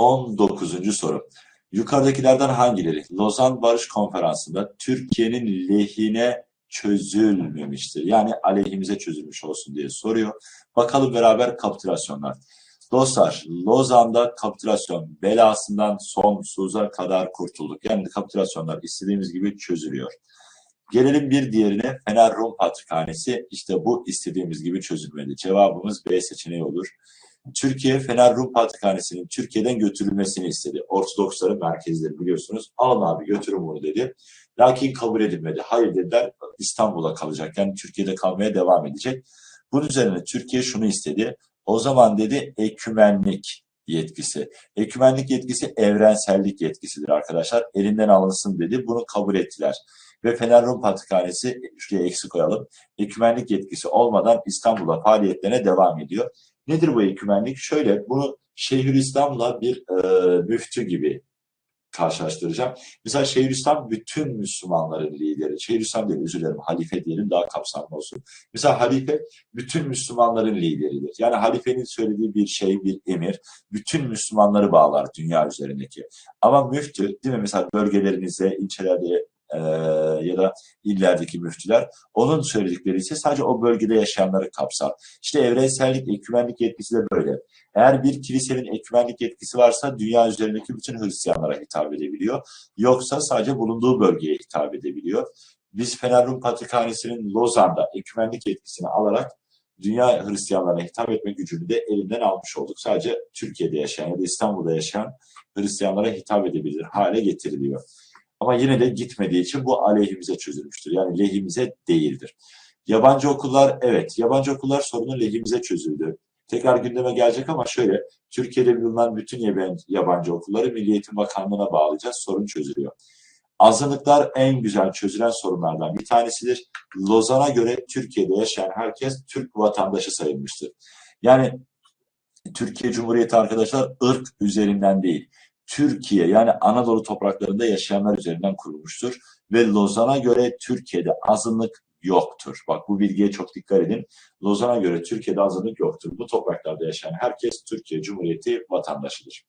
19. soru. Yukarıdakilerden hangileri Lozan Barış Konferansı'nda Türkiye'nin lehine çözülmemiştir? Yani aleyhimize çözülmüş olsun diye soruyor. Bakalım beraber kapitülasyonlar. Dostlar, Lozan'da kapitülasyon belasından sonsuza kadar kurtulduk. Yani kapitülasyonlar istediğimiz gibi çözülüyor. Gelelim bir diğerine Fener Rum Patrikhanesi. İşte bu istediğimiz gibi çözülmedi. Cevabımız B seçeneği olur. Türkiye Fener Rum Patrikhanesi'nin Türkiye'den götürülmesini istedi. Ortodoksların merkezleri biliyorsunuz. Alın abi götürün bunu dedi. Lakin kabul edilmedi. Hayır dediler İstanbul'a kalacak. Yani Türkiye'de kalmaya devam edecek. Bunun üzerine Türkiye şunu istedi. O zaman dedi ekümenlik yetkisi. Ekümenlik yetkisi evrensellik yetkisidir arkadaşlar. Elinden alınsın dedi. Bunu kabul ettiler. Ve Fener Rum Patrikhanesi şuraya eksik koyalım. Ekümenlik yetkisi olmadan İstanbul'a faaliyetlerine devam ediyor. Nedir bu ekümenlik? Şöyle bunu Şeyhülislam'la bir e, müftü gibi karşılaştıracağım. Mesela Şeyhülislam bütün Müslümanların lideri. Şeyhülislam değil özür dilerim halife diyelim daha kapsamlı olsun. Mesela halife bütün Müslümanların lideridir. Yani halifenin söylediği bir şey, bir emir bütün Müslümanları bağlar dünya üzerindeki. Ama müftü değil mi mesela bölgelerinizde, ilçelerde e, ya da illerdeki müftüler onun söyledikleri ise sadece o bölgede yaşayanları kapsar. İşte evrensellik, ekümenlik yetkisi de böyle. Eğer bir kilisenin ekümenlik yetkisi varsa dünya üzerindeki bütün Hristiyanlara hitap edebiliyor. Yoksa sadece bulunduğu bölgeye hitap edebiliyor. Biz Fener Rum Patrikhanesi'nin Lozan'da ekümenlik yetkisini alarak dünya Hristiyanlarına hitap etme gücünü de elinden almış olduk. Sadece Türkiye'de yaşayan ya da İstanbul'da yaşayan Hristiyanlara hitap edebilir hale getiriliyor. Ama yine de gitmediği için bu aleyhimize çözülmüştür. Yani lehimize değildir. Yabancı okullar evet. Yabancı okullar sorunu lehimize çözüldü. Tekrar gündeme gelecek ama şöyle Türkiye'de bulunan bütün yabancı okulları Milli Eğitim Bakanlığı'na bağlayacağız. Sorun çözülüyor. Azınlıklar en güzel çözülen sorunlardan bir tanesidir. Lozan'a göre Türkiye'de yaşayan herkes Türk vatandaşı sayılmıştır. Yani Türkiye Cumhuriyeti arkadaşlar ırk üzerinden değil. Türkiye yani Anadolu topraklarında yaşayanlar üzerinden kurulmuştur. Ve Lozan'a göre Türkiye'de azınlık yoktur. Bak bu bilgiye çok dikkat edin. Lozan'a göre Türkiye'de azınlık yoktur. Bu topraklarda yaşayan herkes Türkiye Cumhuriyeti vatandaşıdır.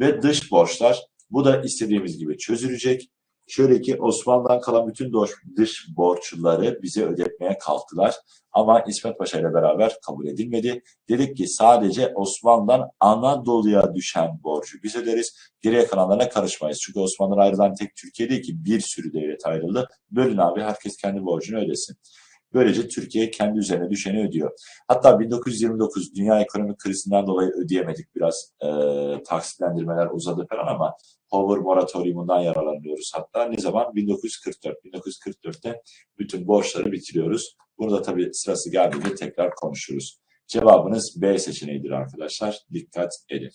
Ve dış borçlar bu da istediğimiz gibi çözülecek. Şöyle ki Osmanlı'dan kalan bütün dış borçları bize ödetmeye kalktılar. Ama İsmet Paşa ile beraber kabul edilmedi. Dedik ki sadece Osmanlı'dan Anadolu'ya düşen borcu biz öderiz. Geriye kalanlarına karışmayız. Çünkü Osmanlı'dan ayrılan tek Türkiye değil ki bir sürü devlet ayrıldı. Bölün abi herkes kendi borcunu ödesin. Böylece Türkiye kendi üzerine düşeni ödüyor. Hatta 1929 dünya ekonomik krizinden dolayı ödeyemedik biraz e, taksitlendirmeler uzadı falan ama Hoover moratoriumundan yararlanıyoruz. Hatta ne zaman? 1944. 1944'te bütün borçları bitiriyoruz. Bunu da tabii sırası geldiğinde tekrar konuşuruz. Cevabınız B seçeneğidir arkadaşlar. Dikkat edin.